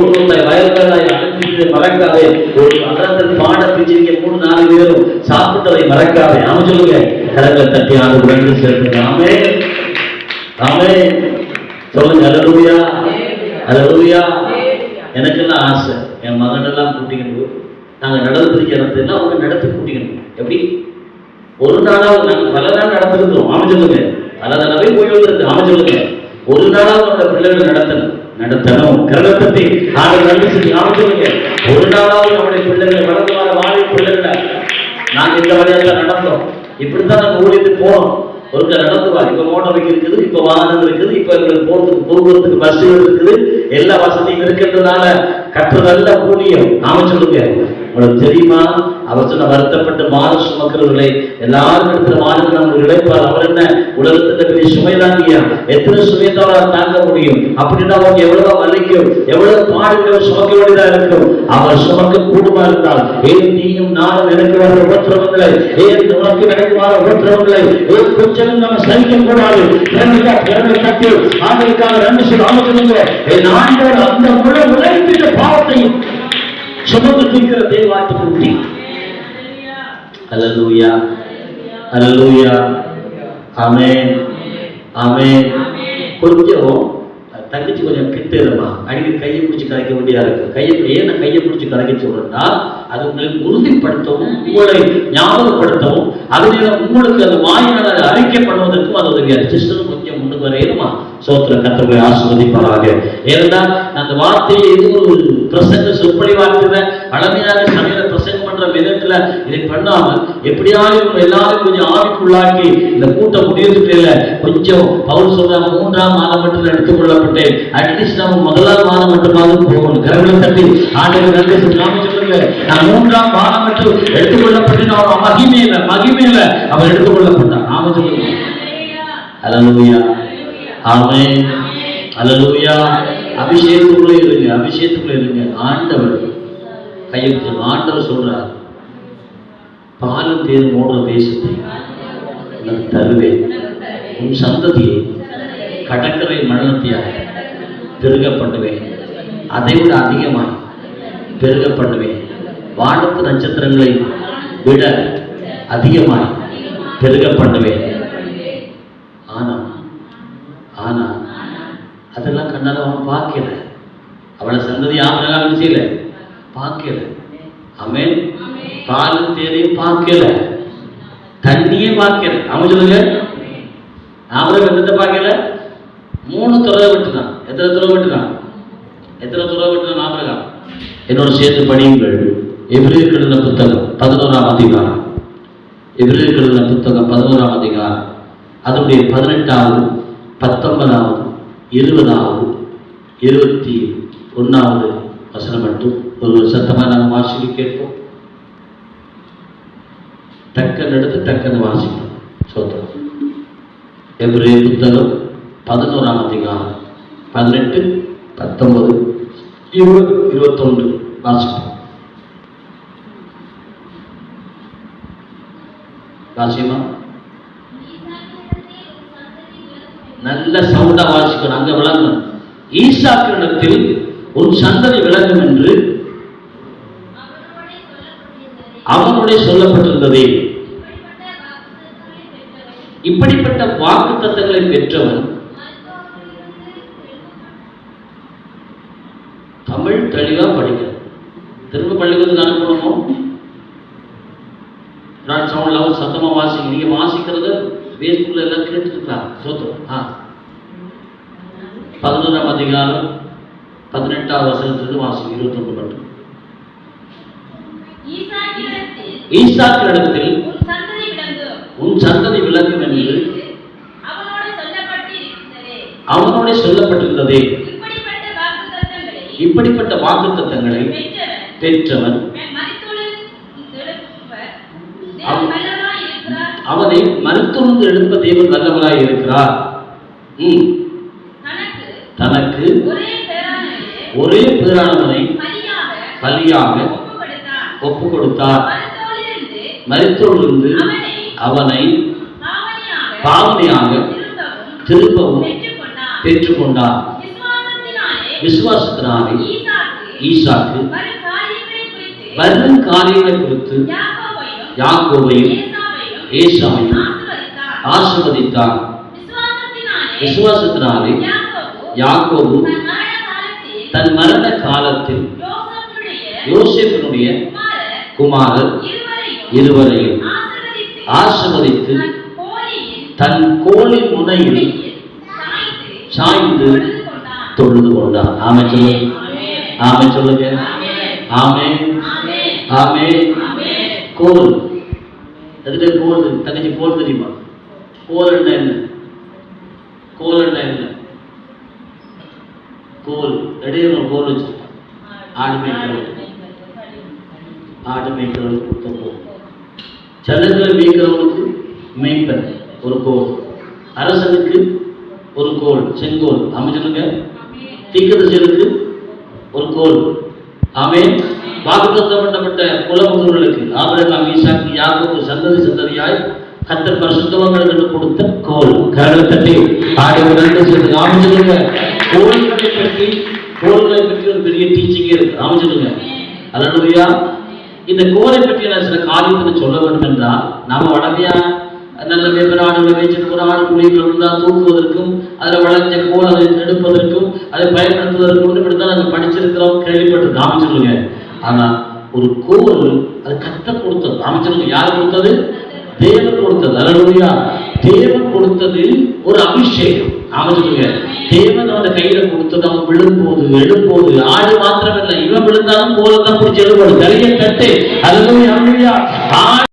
குடும்பத்தை வயல்களை அழைத்து மறக்காதே. ஒரு மகரத்தில் பாட பிச்சிருக்க மூணு நாலு பேரும் சாப்பிட்டதை மறக்காதே. அவன் சொல்லுங்க. கரங்களை தட்டி ஆண்டு உடனே சேர்த்துங்க ஆமே. ஆமே. சொல்லுங்க அலலுயா அலலுயா எனக்கெல்லாம் ஆசை. என் மகனெல்லாம் கூட்டிக்கணும் நாங்க நடந்துருக்க இடத்துல அவங்க நடத்தி கூட்டிக்கணும் எப்படி? ஒரு நாளாவது நாங்க பல நாள் நடத்திருக்கிறோம் ஆமா சொல்லுங்க. பல தடவை போய் வந்திருக்கு. ஆமா சொல்லுங்க. ஒரு நாளாவது நம்ம பிள்ளைகள் நடத்தணும். நடத்தணும். கரகத்தை நாங்கள் நன்றி சொல்லி ஒரு நாளாவது நம்முடைய பிள்ளைகளை வளர்ந்து வர வாழை பிள்ளைகளை நாங்க இந்த வழியாக நடந்தோம். இப்படித்தான் நம்ம ஊழியத்துக்கு போனோம் ஒருக்க நடந்து வா. இப்ப மோட்டார் இருக்குது இப்ப வாகனம் இருக்குது இப்ப எங்களுக்கு போறதுக்கு போக்குவரத்துக்கு பஸ்ஸுகள் இருக்குது. எல்லா வசதியும் இருக்கின்றதுனால கற்றுதல்ல ஊழியம். நாம சொல்லுங்க. உங்களுக்கு தெரியுமா? அவர் சொன்ன வருத்தப்பட்டு மாறு சுமக்கிறவர்களை எல்லாரும் இடத்துல மாறுகள் நம்ம இழைப்பார் அவர் என்ன? உலகத்துல பெரிய சுமை தாங்கியா எத்தனை சுமையை தான் தாங்க முடியும்? அப்படின்னா அவங்க எவ்வளவு வலிக்கும்? எவ்வளவு பாடுகளை சுமக்க வேண்டியதா இருக்கும்? அவர் சுமக்க கூடுமா இருந்தால்? ஏன் நீயும் நானும் எனக்கு வர உபத்திரவங்களை? ஏன் உனக்கு எனக்கு வர உபத்திரவங்களை? ஒரு கொஞ்சம் நம்ம சகிக்க கூடாது. பிறனுக்கா ஆண்டுக்காக ரெண்டு சில ஆலோசனை என் ஆண்டவர் அந்த முழு உழைப்பின் பாவத்தையும் சுமந்து தீர்க்கிற தேவாட்டு குட்டி. அல்லேலூயா அல்லேலூயா ஆமென் ஆமென். கொஞ்சம் தங்கச்சி கொஞ்சம் கிட்ட அடிக்கடி கையை பிடிச்சி கலைக்க வேண்டியதா இருக்கு. கையை ஏன் நான் கையை பிடிச்சி கலைக்க சொல்றேன்னா அது உங்களை உறுதிப்படுத்தவும் உங்களை ஞாபகப்படுத்தவும் அதனால உங்களுக்கு அந்த வாயினால் அறிக்கை பண்ணுவதற்கும் அது உதவியா சிஸ்டரும் முன்னுக்கு வரையிலுமா சோத்திர கத்தர்களை ஆசிர்வதிப்பாராக. ஏன்னா அந்த வார்த்தையை இது ஒரு பிரசங்க சொற்படி வார்த்தை பழமையாக சமையல பிரசங்கம் பண்ற விதத்துல இதை பண்ணாம எப்படியாவது இவங்க எல்லாரும் கொஞ்சம் ஆவிக்குள்ளாக்கி இந்த கூட்டம் முடியறதுக்கு இல்ல. கொஞ்சம் பவுல் சொல்றாங்க மூன்றாம் மாதம் மட்டும் எடுத்துக் கொள்ளப்பட்டேன் அட்லீஸ்ட் நம்ம முதலாம் மாதம் மட்டுமாவது போகணும். கரங்களை தட்டி ஆண்டுகள் நன்றி சொல்லி நாம சொல்லுங்க. நான் மூன்றாம் மாதம் மட்டும் எடுத்துக் கொள்ளப்பட்டேன் அவன் மகிமையில மகிமையில அவன் எடுத்துக் கொள்ளப்பட்டான் நாம சொல்லுங்க அலலுயா ஆமென். அலலுயா அபிஷேகத்துக்குள்ளே இருங்க அபிஷேகத்துக்குள்ளே இருங்க. ஆண்டவர் கையெழுத்து ஆண்டவர் சொல்றார் பாலும் தேர் ஓடுற தேசத்தை நான் தருவேன். உன் சந்ததியை கடற்கரை மரணத்தையாக பெருக பண்ணுவேன் அதை விட அதிகமாக பெருக பண்ணுவேன் வானத்து நட்சத்திரங்களை விட அதிகமாய் பெருக பண்ணுவேன் பார்க்கல. அவளை சந்ததி ஆபரகாம் செய்யல பார்க்கல. அவன் பாலும் தேரையும் பார்க்கல. தண்ணியே பார்க்கல. அவன் சொல்லுங்க? ஆபரகம் என்னத்தை பார்க்கல. மூணு துறவை விட்டுனான். எத்தனை துறவை விட்டுனான்? எத்தனை துறவை விட்டுனான்? ஆபரகாம் என்னோட சேர்த்து படியுங்கள். எபிரேயர் எழுதின புத்தகம் பதினோராம் அதிகாரம். எபிரேயர் எழுதின புத்தகம் பதினோராம் அதிகாரம். அதனுடைய பதினெட்டாவது பத்தொன்பதாவது இருபதாவது இருபத்தி ஒன்றாவது வசனம் மட்டும் ஒரு சத்தமாக நாங்கள் வாசிக்க கேட்போம். டக்கன் எடுத்து டக்கன் வாசிக்கணும் சோத்திரம். எபிரே புத்தகம் பதினோராம் அதிகாரம் பதினெட்டு பத்தொன்பது இருபது இருபத்தொன்று வாசிப்போம். வாசியமா? நல்ல சவுண்டா வாசிக்கணும். அங்க விளங்கணும். ஈசாக்கிரணத்தில் ஒரு சந்ததி விளங்கும் என்று அவனுடைய சொல்லப்பட்டிருந்தது. இப்படிப்பட்ட வாக்கு தத்தங்களை பெற்றவன் தமிழ் தெளிவா படிக்க திரும்ப பள்ளிக்கூடத்துக்கு அனுப்பணுமோ? நான் சவுண்ட் சத்தமா வாசிங்க நீங்க வாசிக்கிறத ஃபேஸ்புக்கில் எல்லாம் கேட்டுருக்காங்க சோத்திரம் ஆ. பதினோராம் அதிகாரம் பதினெட்டாவது வசனத்திலிருந்து வாசிங்க இருபத்தொன்று மட்டும். ஈசாக்கினிடத்தில் உன் சந்ததி விளங்கும். என்று அவனோடு சொல்லப்பட்டிருந்ததே. இப்படிப்பட்ட வாக்கு தத்தங்களை பெற்றவன் அவன் மருத்துவந்து எழுப்ப தேவன் வல்லவராய் இருக்கிறார். ம். தனக்கு ஒரே பேரானவரே பேரானவனை பலியாக ஒப்பு கொடுத்தார் மரித்தோரிலிருந்து அவனை பாவனையாக திரும்பவும் பெற்றுக்கொண்டார். விசுவாசத்தினாலே ஈசாக்கு வரும் காரியங்களை குறித்து யாக்கோவையும் ஏசாவையும் ஆசிர்வதித்தார் விசுவாசத்தினாலே விசுவாசத்தினாலே யாக்கோபு தன் மரண காலத்தில் யோசேப்பினுடைய குமாரர் இருவரையும் ஆசீர்வதித்து தன் கோலின் முனையில் சாய்ந்து தொழுது கொண்டான் ஆமை சொல்லுங்க. ஆமென். ஆமை சொல்லுங்க. ஆமே. ஆமே. கோல். எதுல கோல்? தங்கச்சி கோல் தெரியுமா? கோல் என்ன? கோல் என்ன? கோல் இடையில கோல் வச்சிருப்பான் ஆடு மேய்க்கிறவன் ஆடு மேய்க்கிறவனுக்கு கொடுத்த கோல் ஜனங்களை மேய்க்கிறவனுக்கு மேய்ப்பன் ஒரு கோல். அரசனுக்கு ஒரு கோல் செங்கோல். அமைச்சிருங்க தீக்கதரிசிகளுக்கு ஒரு கோல். ஆமே வாக்குத்தத்தம் பண்ணப்பட்ட குலமுதல்களுக்கு ஆபிரகாம் ஈசாக்கு யாக்கோபு சந்ததி சந்ததியாய் கத்தர் பரிசுத்தவங்களுக்கு கொடுத்த கோல். கரலை தட்டி ஆடி நன்றி சொல்லுங்க அமைச்சிருங்க கோல்களை பற்றி கோல்களை பற்றி ஒரு பெரிய டீச்சிங்கே இருக்கு. அமைச்சிருங்க அல்லா இந்த கோலை பற்றி நான் சில காரியத்தை சொல்ல வேண்டும் என்றால் நாம வடமையா நல்ல வெப்பன ஆடுகளை ஒரு ஆடு குழிகள் இருந்தால் தூக்குவதற்கும் அதில் வளைஞ்ச கோல் அதை எடுப்பதற்கும் அதை பயன்படுத்துவதற்கும் இப்படித்தான் நாங்கள் படிச்சிருக்கிறோம் கேள்விப்பட்டிருக்கோம். அமைச்சிருங்க ஆனால் ஒரு கோல் அது கத்த கொடுத்தது. காமிச்சிருங்க யார் கொடுத்தது? தேவன் கொடுத்தது. அல்லா தேவன் கொடுத்தது ஒரு அபிஷேகம். அமைச்சிருங்க தேவன் அவன் கையில கொடுத்தது அவன் விழும்போது எழும்போது ஆடு மாத்திரமில்லை இவன் விழுந்தாலும் கோலத்தான் பிடிச்சி எழுப்படும் தலையை தட்டு. அல்லா ஆடு